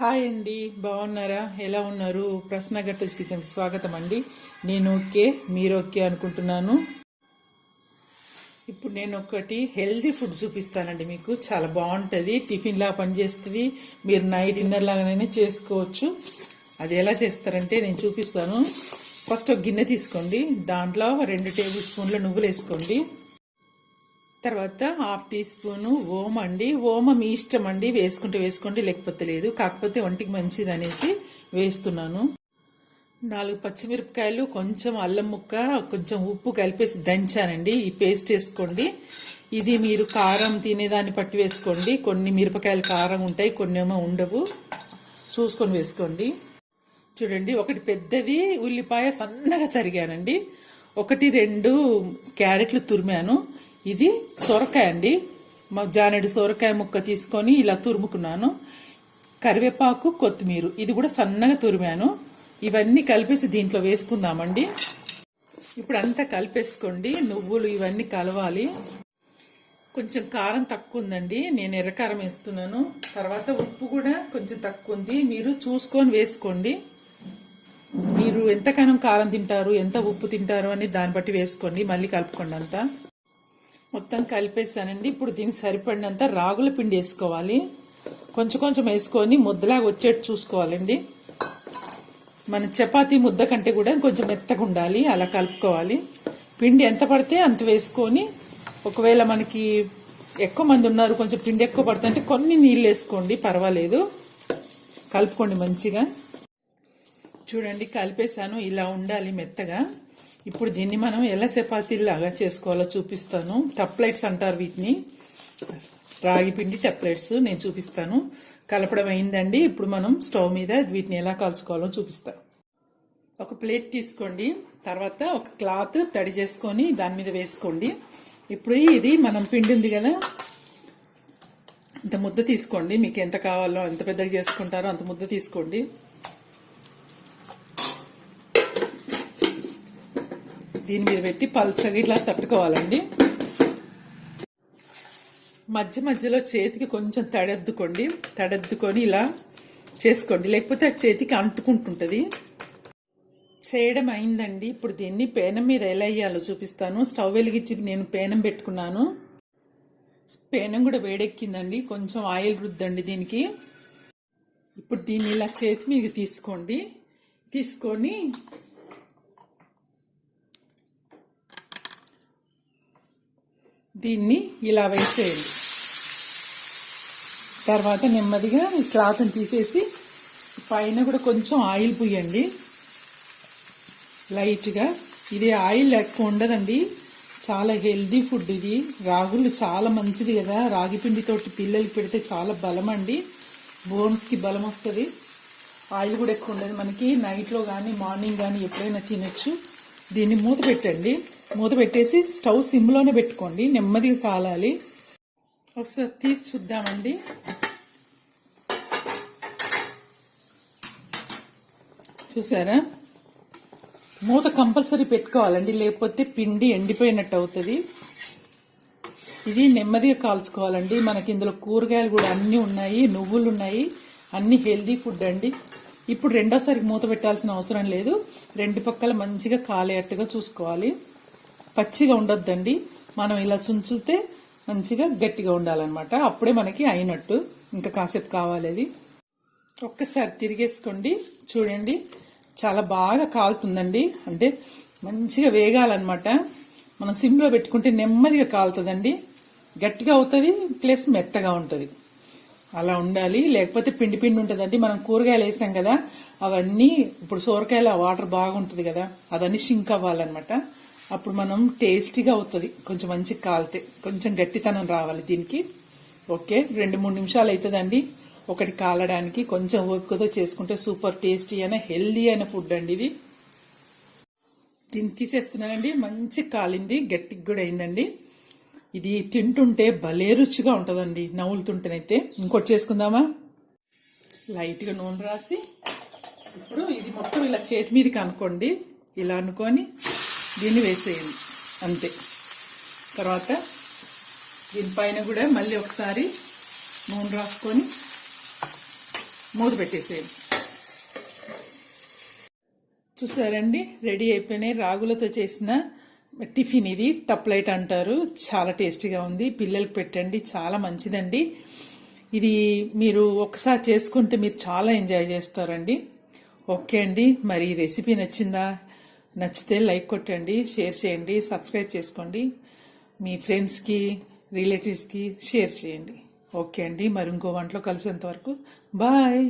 Hi అండి బాగున్నారా? ఎలా ఉన్నారు? ప్రశ్న గట్టూస్ కిచెన్కి స్వాగతం అండి. నేను ఓకే మీరు ఓకే అనుకుంటున్నాను. ఇప్పుడు నేను ఒకటి హెల్తీ ఫుడ్ చూపిస్తానండి మీకు. చాలా బాగుంటుంది టిఫిన్లా పనిచేస్తుంది. మీరు నైట్ డిన్నర్ లాగానే చేసుకోవచ్చు. అది ఎలా చేస్తారంటే నేను చూపిస్తాను. ఫస్ట్ ఒక గిన్నె తీసుకోండి. దాంట్లో రెండు టేబుల్ స్పూన్ల నువ్వులు వేసుకోండి తర్వాత హాఫ్ టీ స్పూన్ ఓమ అండి. ఓమ మీ ఇష్టం అండి. వేసుకుంటే వేసుకోండి లేకపోతే లేదు. కాకపోతే ఒంటికి మంచిది అనేసి వేస్తున్నాను. నాలుగు పచ్చిమిరపకాయలు కొంచెం అల్లం ముక్క కొంచెం ఉప్పు కలిపేసి దంచానండి. ఈ పేస్ట్ వేసుకోండి. ఇది మీరు కారం తినేదాన్ని పట్టి వేసుకోండి. కొన్ని మిరపకాయలు కారం ఉంటాయి కొన్ని ఏమో ఉండవు. చూసుకొని వేసుకోండి. చూడండి ఒకటి పెద్దది ఉల్లిపాయ సన్నగా తరిగానండి. ఒకటి రెండు క్యారెట్లు తురిమాను. ఇది సొరకాయ అండి. మా జానెడు సొరకాయ ముక్క తీసుకొని ఇలా తురుముకున్నాను. కరివేపాకు కొత్తిమీర. ఇది కూడా సన్నగా తురిమాను. ఇవన్నీ కలిపేసి దీంట్లో వేసుకుందామండి. ఇప్పుడు అంతా కలిపేసుకోండి. నువ్వులు ఇవన్నీ కలవాలి. కొంచెం కారం తక్కువ ఉందండి. నేను ఎర్రకారం వేస్తున్నాను. తర్వాత ఉప్పు కూడా కొంచెం తక్కువ ఉంది. మీరు చూసుకొని వేసుకోండి. మీరు ఎంతకాలం కారం తింటారు ఎంత ఉప్పు తింటారు అని దాన్ని బట్టి వేసుకోండి. మళ్ళీ కలుపుకోండి అంతా. మొత్తం కలిపేసానండి. ఇప్పుడు దీనికి సరిపడినంత రాగుల పిండి వేసుకోవాలి. కొంచెం కొంచెం వేసుకొని ముద్దలాగా వచ్చేట్టు చూసుకోవాలండి. మన చపాతీ ముద్ద కంటే కూడా కొంచెం మెత్తగా ఉండాలి. అలా కలుపుకోవాలి. పిండి ఎంత పడితే అంత వేసుకొని ఒకవేళ మనకి ఎక్కువ మంది ఉన్నారు కొంచెం పిండి ఎక్కువ పడుతుంటే కొన్ని నీళ్ళు వేసుకోండి పర్వాలేదు. కలుపుకోండి మంచిగా. చూడండి కలిపేశాను ఇలా ఉండాలి మెత్తగా. ఇప్పుడు దీన్ని మనం ఎలా చపాతీలాగా చేసుకోవాలో చూపిస్తాను. టప్లైట్స్ అంటారు వీటిని. రాగి పిండి టప్లైట్స్ నేను చూపిస్తాను. కలపడం అయిందండి. ఇప్పుడు మనం స్టవ్ మీద వీటిని ఎలా కాల్చుకోవాలో చూపిస్తాను ఒక ప్లేట్ తీసుకోండి. తర్వాత ఒక క్లాత్ తడి చేసుకొని దాని మీద వేసుకోండి. ఇప్పుడు ఇది మనం పిండి ఉంది కదా ఇంత ముద్ద తీసుకోండి. మీకు ఎంత కావాలో ఎంత పెద్దగా చేసుకుంటారో అంత ముద్ద తీసుకోండి. దీని మీద పెట్టి పల్సగా ఇట్లా తట్టుకోవాలండి. మధ్య మధ్యలో చేతికి కొంచెం తడెద్దుకోండి. తడెద్దుకొని ఇలా చేసుకోండి. లేకపోతే ఆ చేతికి అంటుకుంటుంటుంది. చేయడం అయిందండి. ఇప్పుడు దీన్ని పేనం మీద ఎలా వేయాలో చూపిస్తాను. స్టవ్ వెలిగించి నేను పేనం పెట్టుకున్నాను. పేనం కూడా వేడెక్కిందండి. కొంచెం ఆయిల్ రుద్దండి దీనికి. ఇప్పుడు దీన్ని ఇలా చేతి మీద తీసుకోండి. తీసుకొని దీన్ని ఇలా వేసేయండి. తర్వాత నెమ్మదిగా ఈ క్లాత్ని తీసేసి పైన కూడా కొంచెం ఆయిల్ పుయ్యండి లైట్గా. ఇది ఆయిల్ ఎక్కువ ఉండదండి. చాలా హెల్దీ ఫుడ్ ఇది. రాగులు చాలా మంచిది కదా. రాగి పిండితోటి పిల్లలకి పెడితే చాలా బలం అండి బోన్స్కి బలం వస్తుంది. ఆయిల్ కూడా ఎక్కువ ఉండదు. మనకి నైట్లో కానీ మార్నింగ్ కానీ ఎప్పుడైనా తినచ్చు. దీన్ని మూత పెట్టండి. మూత పెట్టేసి స్టవ్ సిమ్లోనే పెట్టుకోండి. నెమ్మదిగా కాలాలి. ఒకసారి తీసి చూద్దామండి. చూసారా? మూత కంపల్సరీ పెట్టుకోవాలండి. లేకపోతే పిండి ఎండిపోయినట్టు అవుతుంది. ఇది నెమ్మదిగా కాల్చుకోవాలండి. మనకి ఇందులో కూరగాయలు కూడా అన్నీ ఉన్నాయి నువ్వులు ఉన్నాయి. అన్ని హెల్దీ ఫుడ్ అండి. ఇప్పుడు రెండోసారి మూత పెట్టాల్సిన అవసరం లేదు. రెండు పక్కల మంచిగా కాలేటట్టుగా చూసుకోవాలి. పచ్చిగా ఉండొద్దండి. మనం ఇలా చుంచితే మంచిగా గట్టిగా ఉండాలన్నమాట. అప్పుడే మనకి అయినట్టు. ఇంకా కాసేపు కావాలి అది. ఒక్కసారి తిరిగేసుకోండి. చూడండి. చాలా బాగా కాలుతుందండి. అంటే మంచిగా వేగాలన్నమాట. మనం సిమ్లో పెట్టుకుంటే నెమ్మదిగా కాలుతుందండి. గట్టిగా అవుతుంది ప్లస్ మెత్తగా ఉంటుంది. అలా ఉండాలి. లేకపోతే పిండి పిండి ఉంటుందండి. మనం కూరగాయలు వేసాం కదా అవన్నీ ఇప్పుడు సోరకాయలు వాటర్ బాగుంటుంది కదా అవన్నీ షింక్ అవ్వాలన్నమాట. అప్పుడు మనం టేస్టీగా అవుతుంది. కొంచెం మంచి కాలితే కొంచెం గట్టితనం రావాలి దీనికి. ఓకే రెండు మూడు నిమిషాలు అవుతుందండి ఒకటి కాలడానికి కొంచెం ఓపికతో చేసుకుంటే సూపర్ టేస్టీ అయిన హెల్దీ అయిన ఫుడ్ అండి ఇది. దీన్ని తీసేస్తున్నానండి. మంచి కాలింది గట్టికి కూడా అయిందండి. ఇది తింటుంటే భలే రుచిగా ఉంటుందండి. నవ్వులుతుంటేనైతే. ఇంకోటి చేసుకుందామా? లైట్గా నూనె రాసి ఇప్పుడు ఇది మొత్తం ఇలా చేతి మీదకి అనుకోండి. ఇలా అనుకొని దీన్ని వేసేయండి. అంతే. తర్వాత దీనిపైన కూడా మళ్ళీ ఒకసారి నూనె రాసుకొని మూత పెట్టేసేయండి. చూసారండి? రెడీ అయిపోయినాయి రాగులతో చేసిన టిఫిన్ ఇది. టప్ లైట్ అంటారు. చాలా టేస్టీగా ఉంది. పిల్లలకి పెట్టండి. చాలా మంచిదండి. ఇది మీరు ఒకసారి చేసుకుంటే మీరు చాలా ఎంజాయ్ చేస్తారండి. ఓకే అండి. మరి రెసిపీ నచ్చిందా? నచ్చితే లైక్ కొట్టండి షేర్ చేయండి సబ్స్క్రైబ్ చేసుకోండి. మీ ఫ్రెండ్స్కి రిలేటివ్స్కి షేర్ చేయండి. ఓకే అండి మరి ఇంకో వంటలో కలిసేంత వరకు బాయ్!